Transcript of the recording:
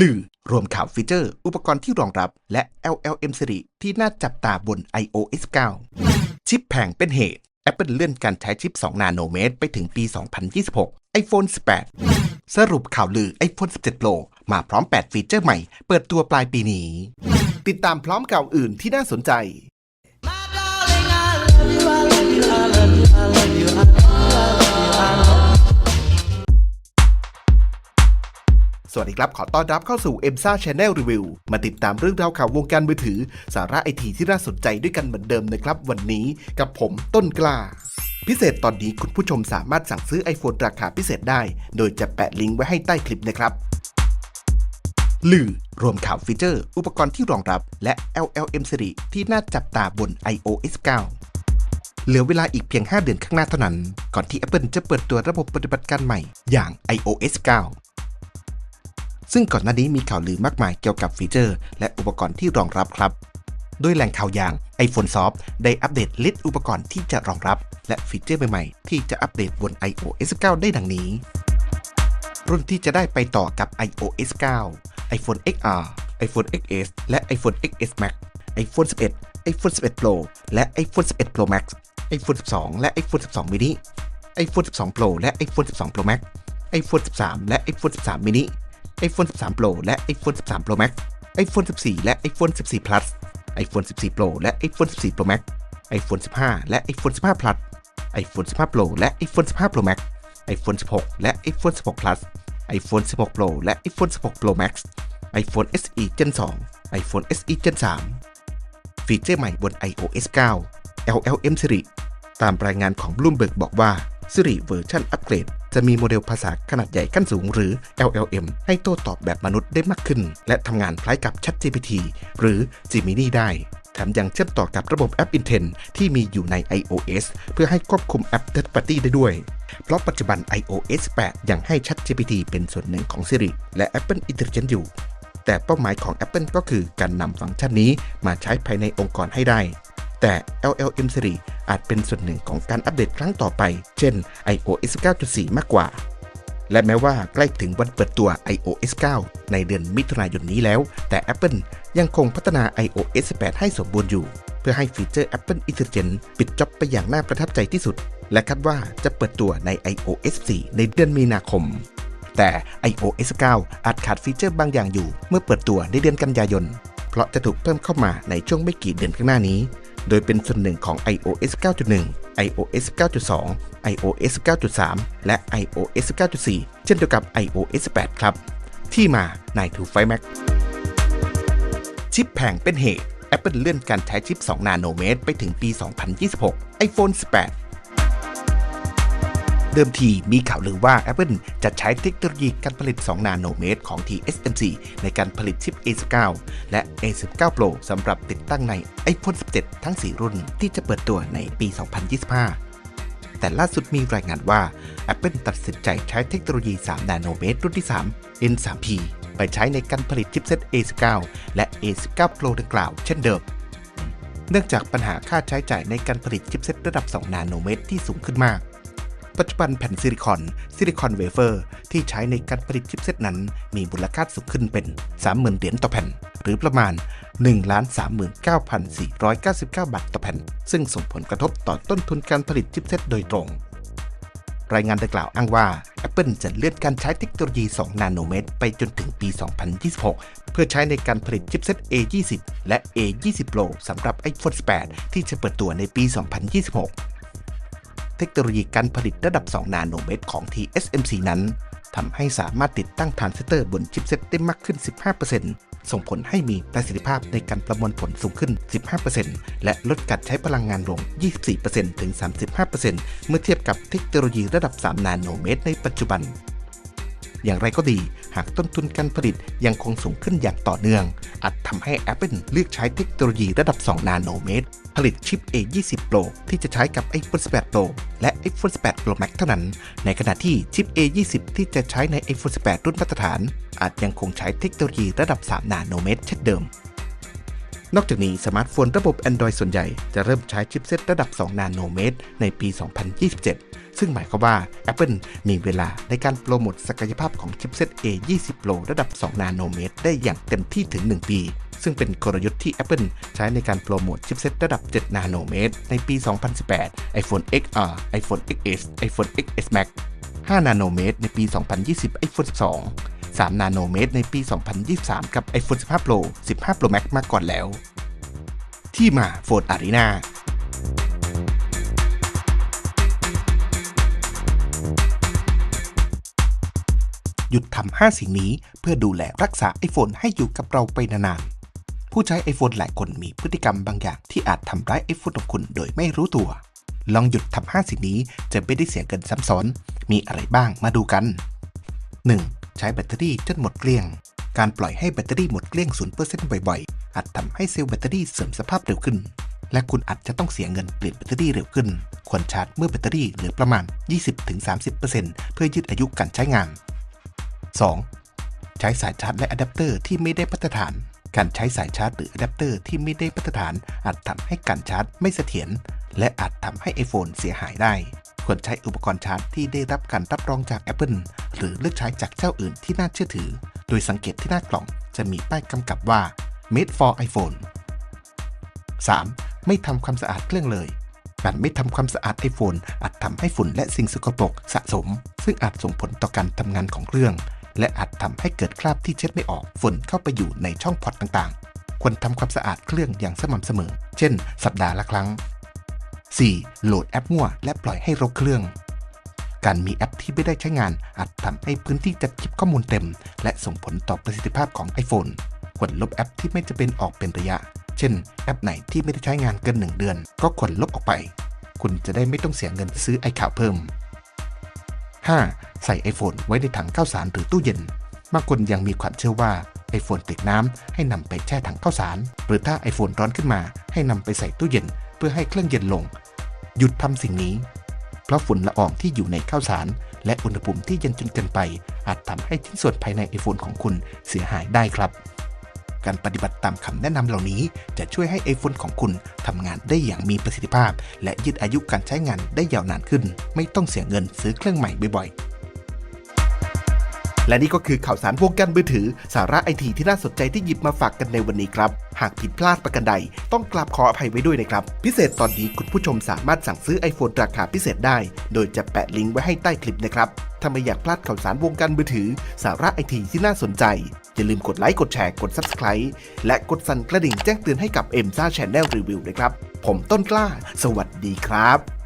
ลือ รวมข่าวฟีเจอร์ อุปกรณ์ที่รองรับ และ LLM Siri ที่น่าจับตาบน iOS 9 ชิปแพงเป็นเหตุ Apple เลื่อนการใช้ชิป 2 นาโนเมตร ไปถึงปี 2026 iPhone 18 สรุปข่าวลือ iPhone 17 Pro มาพร้อม 8 ฟีเจอร์ใหม่ เปิดตัวปลายปีนี้ ติดตามพร้อมข่าวอื่นที่น่าสนใจ วัสดีครับ ขอต้อนรับเข้าสู่ e m s a Channel Review มาติดตามเรื่องราวข่าววงการมือถือ สาระไอทีที่น่าสนใจด้วยกันเหมือนเดิมนะครับ วันนี้กับผมต้นกล้า พิเศษตอนนี้คุณผู้ชมสามารถสั่งซื้อ iPhone ราคาพิเศษได้ โดยจะแปะลิงก์ไว้ให้ใต้คลิปนะครับลือรวมข่าวฟีเจอร์ อุปกรณ์ที่รองรับ และ LLM Siri ที่น่าจับตาบน iOS 9 เหลือเวลาอีกเพียง 5 เดือนข้างหน้าเท่านั้น ก่อนที่ Apple จะเปิดตัวระบบปฏิบัติการใหม่อย่าง iOS 9 ซึ่งก่อนหน้านี้มีข่าวลือมากมายเกี่ยวกับฟีเจอร์ และอุปกรณ์ที่รองรับครับ โดยแหล่งข่าวอย่าง iPhone Soft ได้อัปเดตลิสต์อุปกรณ์ที่จะรองรับ และฟีเจอร์ใหม่ๆ ที่จะอัปเดตบน iOS 9 ได้ดังนี้ รุ่นที่จะได้ไปต่อกับ iOS 9 iPhone XR iPhone XS และ iPhone XS Max iPhone 11 iPhone 11 Pro และ iPhone 11 Pro Max iPhone 12 และ iPhone 12 mini iPhone 12 Pro และ iPhone 12 Pro Max iPhone 13 และ iPhone 13 mini iPhone 13 Pro และ iPhone 13 Pro Max iPhone 14 และ iPhone 14 Plus iPhone 14 Pro และ iPhone 14 Pro Max iPhone 15 และ iPhone 15 Plus iPhone 15 Pro และ iPhone 15 Pro Max iPhone 16 และ iPhone 16 Plus iPhone 16 Pro และ iPhone 16 Pro Max iPhone SE Gen 2 iPhone SE Gen 3 ฟีเจอร์ใหม่บน iOS 9 LLM Siri ตามรายงานของ Bloomberg บอกว่า Siri เวอร์ชันอัปเกรดจะมีโมเดลภาษาขนาดใหญ่ขั้นสูงหรือ LLM ให้โต้ตอบแบบมนุษย์ได้มากขึ้น และทำงานคล้ายกับ ChatGPT หรือ Gemini ได้แถมยังเชื่อมต่อกับระบบแอป Intent ที่มีอยู่ใน iOS เพื่อให้ควบคุมแอป Third Party ได้ด้วย เพราะปัจจุบัน iOS 8 ยังให้ ChatGPT เป็นส่วนหนึ่งของ Siri และ Apple Intelligence อยู่ แต่เป้าหมายของ Apple ก็คือการนำฟังก์ชันนี้มาใช้ภายในองค์กรให้ได้ แต่ LLM Siri อาจเป็นส่วนหนึ่งของการอัปเดตครั้งต่อไป เช่น iOS 9.4 มากกว่า และแม้ว่าใกล้ถึงวันเปิดตัว iOS 9 ในเดือนมิถุนายนนี้แล้ว แต่ Apple ยังคงพัฒนา iOS 8ให้สมบูรณ์อยู่ เพื่อให้ฟีเจอร์ Apple Intelligence ปิดจ็อบไปอย่างน่าประทับใจที่สุด และคาดว่าจะเปิดตัวใน iOS 4 ในเดือนมีนาคมแต่ iOS 9 อาจขาดฟีเจอร์บางอย่างอยู่ เมื่อเปิดตัวในเดือนกันยายน เพราะจะถูกเพิ่มเข้ามาในช่วงไม่กี่เดือนข้างหน้านี้ โดยเป็นส่วนหนึ่งของ iOS 9.1 iOS 9.2 iOS 9.3 และ iOS 9.4 เช่นเดียวกับ iOS 8 ครับ ที่มา9 to 5 Mac ชิปแพงเป็นเหตุ Apple เลื่อนการใช้ชิป 2 นาโนเมตร ไปถึงปี 2026 iPhone 18 เดิมทีมีข่าวลือว่า Apple จะใช้เทคโนโลยีการผลิต 2 นาโนเมตรของ TSMC ในการผลิตชิป A19 และ A19 Pro สำหรับติดตั้งใน iPhone 17 ทั้ง 4 รุ่นที่จะเปิดตัวในปี 2025แต่ล่าสุดมีรายงานว่า Apple ตัดสินใจใช้เทคโนโลยี 3 นาโนเมตรรุ่นที่ 3 N3P ไปใช้ในการผลิตชิปเซต A19 และ A19 Pro ดังกล่าวเช่นเดิม เนื่องจากปัญหาค่าใช้จ่ายในการผลิตชิปเซตระดับ 2 นาโนเมตรที่สูงขึ้นมาก ปัจจุบันแผ่นซิลิคอนซิลิคอนเวเฟอร์ที่ใช้ในการผลิตชิปเซตนั้น มีมูลค่าสูงขึ้นเป็น 30,000 เหรียญต่อแผ่น หรือประมาณ 1,39,499 บาทต่อแผ่น ซึ่งส่งผลกระทบต่อต้นทุนการผลิตชิปเซตโดยตรง รายงานดังกล่าวอ้างว่า Apple จะเลื่อนการใช้เทคโนโลยี 2 นาโนเมตร ไปจนถึงปี 2026 เพื่อใช้ในการผลิตชิปเซต A20 และ A20 Pro สำหรับ iPhone 18 ที่จะเปิดตัวในปี 2026 เทคโนโลยีการผลิตระดับ 2 นาโนเมตรของ TSMC นั้นทำให้สามารถติดตั้งทรานซิสเตอร์บนชิปเซตได้มากขึ้น 15%ส่งผลให้มีประสิทธิภาพในการประมวลผลสูงขึ้น 15%และลดการใช้พลังงานลง 24%ถึง 35%เมื่อเทียบกับเทคโนโลยีระดับ 3 นาโนเมตรในปัจจุบัน อย่างไรก็ดี หากต้นทุนการผลิตยังคงสูงขึ้นอย่างต่อเนื่อง อาจทำให้ Apple เลือกใช้เทคโนโลยีระดับ 2 นาโนเมตร ผลิตชิป A20 Pro ที่จะใช้กับ iPhone 18 Pro และ iPhone 18 Pro Max เท่านั้น ในขณะที่ชิป A20 ที่จะใช้ใน iPhone 18 รุ่นมาตรฐาน อาจยังคงใช้เทคโนโลยีระดับ 3 นาโนเมตร เช่นเดิมนอกจากนี้สมาร์ทโฟนระบบ Android ส่วนใหญ่จะเริ่มใช้ชิปเซตระดับ 2 นาโนเมตร ในปี 2027 ซึ่งหมายความว่า Apple มีเวลาในการโปรโมทศักยภาพของชิปเซต A20 Pro ระดับ 2 นาโนเมตร ได้อย่างเต็มที่ถึง 1 ปี ซึ่งเป็นกลยุทธ์ที่ Apple ใช้ในการโปรโมทชิปเซตระดับ 7 นาโนเมตร ในปี 2018 iPhone XR iPhone XS iPhone XS Max 5 นาโนเมตร ในปี 2020 iPhone 12 3 นาโนเมตร ในปี 2023 กับ iPhone 15 Pro 15 Pro Max มาก่อนแล้ว ที่มาโฟนอารีนา หยุดทำ5สิ่งนี้เพื่อดูแลรักษา iPhone ให้อยู่กับเราไปนานๆ ผู้ใช้ iPhone หลายคนมีพฤติกรรมบางอย่างที่อาจทำร้าย iPhone ของคุณโดยไม่รู้ตัว ลองหยุดทำ5สิ่งนี้จะไม่ได้เสียเงินซ้ำซ้อน มีอะไรบ้างมาดูกัน 1. ใช้แบตเตอรี่จนหมดเกลี้ยง การปล่อยให้แบตเตอรี่หมดเกลี้ยง 0%บ่อยๆ อาจทำให้เซลล์แบตเตอรี่เสื่อมสภาพเร็วขึ้น และคุณอาจจะต้องเสียเงินเปลี่ยนแบตเตอรี่เร็วขึ้น ควรชาร์จเมื่อแบตเตอรี่เหลือประมาณ 20-30%เพื่อยืดอายุการใช้งาน 2. ใช้สายชาร์จและอะแดปเตอร์ที่ไม่ได้มาตรฐาน การใช้สายชาร์จหรืออะแดปเตอร์ที่ไม่ได้มาตรฐาน อาจทำให้การชาร์จไม่เสถียรและอาจทำให้ iPhone เสียหายได้ ควรใช้อุปกรณ์ชาร์จที่ได้รับการรับรองจาก Apple หรือเลือกใช้จากเจ้าอื่นที่น่าเชื่อถือ โดยสังเกตที่หน้ากล่องจะมีป้ายกำกับว่า made for iPhone 3. ไม่ทำความสะอาดเครื่องเลยการไม่ทำความสะอาด iPhone อาจทำให้ฝุ่นและสิ่งสกปรกสะสม ซึ่งอาจส่งผลต่อการทำงานของเครื่อง และอาจทำให้เกิดคราบที่เช็ดไม่ออกฝุ่นเข้าไปอยู่ในช่องพอตต่างๆ ควรทำความสะอาดเครื่องอย่างสม่ำเสมอ เช่น สัปดาห์ละครั้ง 4. โหลดแอปมั่วและปล่อยให้รกเครื่อง การมีแอปที่ไม่ได้ใช้งานอาจทำให้พื้นที่จัดเก็บข้อมูลเต็ม และส่งผลต่อประสิทธิภาพของ iPhone ควรลบแอปที่ไม่จะเป็นออกเป็นระยะ เช่น แอปไหนที่ไม่ได้ใช้งานเกิน 1 เดือน ก็ควรลบออกไป คุณจะได้ไม่ต้องเสียเงินซื้อไอข่าวเพิ่ม 5. ใส่ iPhone ไว้ในถังข้าวสารหรือตู้เย็นบางคนยังมีความเชื่อว่า iPhone ติดน้ำให้นำไปแช่ถังข้าวสาร หรือถ้า iPhone ร้อนขึ้นมาให้นำไปใส่ตู้เย็น เพื่อให้เครื่องเย็นลง หยุดทำสิ่งนี้ เพราะฝุ่นละอองที่อยู่ในข้าวสาร และอุณหภูมิที่เย็นจนเกินไป อาจทำให้ชิ้นส่วนภายใน iPhone ของคุณเสียหายได้ครับ การปฏิบัติตามคำแนะนำเหล่านี้ จะช่วยให้ iPhone ของคุณทำงานได้อย่างมีประสิทธิภาพ และยืดอายุการใช้งานได้ยาวนานขึ้น ไม่ต้องเสียเงินซื้อเครื่องใหม่บ่อยๆและนี่ก็คือข่าวสารวงการมือถือ สาระไอทีที่น่าสนใจที่หยิบมาฝากกันในวันนี้ครับ หากผิดพลาดประการใด ต้องกราบขออภัยไว้ด้วยนะครับ พิเศษตอนนี้คุณผู้ชมสามารถสั่งซื้อ iPhone ราคาพิเศษได้ โดยจะแปะลิงก์ไว้ให้ใต้คลิปนะครับถ้าไม่อยากพลาดข่าวสารวงการมือถือ สาระไอทีที่น่าสนใจ อย่าลืมกดไลค์ กดแชร์ กด Subscribe และกดสั่นกระดิ่งแจ้งเตือนให้กับเอ็มซ่าแชนแนลรีวิวนะครับ ผมต้นกล้า สวัสดีครับ